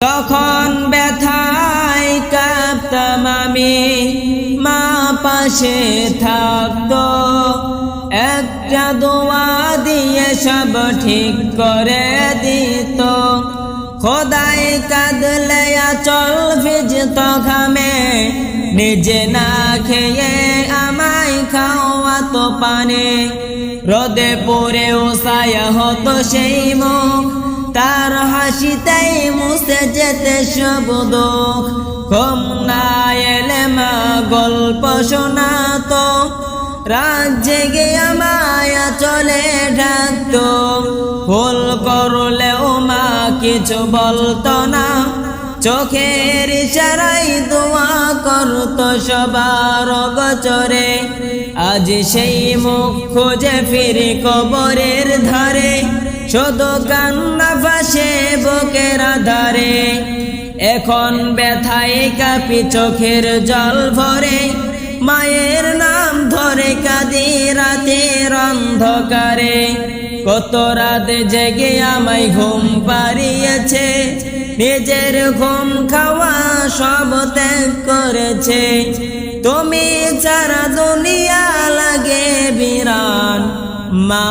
তখন ব্যথায় কাঁপতাম আমি। মা পাশে থাকতো। একটা দোয়া দিয়ে সব ঠিক করে দিত। খোদাই কাঁদলে চল ভিজত ঘামে নিজে না খেয়ে আমায় খাওয়াতো পানে। রোদে পরে ওসায়া হতো সেই মুখ। হাসিতেই মুছে যেতে সব কম না এলে মা গল্প শোনাত। রাত জেগে মায়া চলে ডাকতো। ভুল করলেও মা কিছু বলতো না। চোখের ইশারাই দোয়া করতো সবার গচরে আজ সেই মুখ খুঁজে ফিরে কবরের ধারে। শুধু কান্না ফাঁসে বুকের ধারে এখন ব্যথায় কাপি চোখের জল ভরে। মায়ের নাম ধরে কাঁদি রাতের অন্ধকারে। কত রাত জেগে আমায় ঘুম পারিয়েছে নিজের ঘুম খাওয়া সব ত্যাগ করেছে। তুমি ছাড়া দুনিয়া লাগে বিরান মা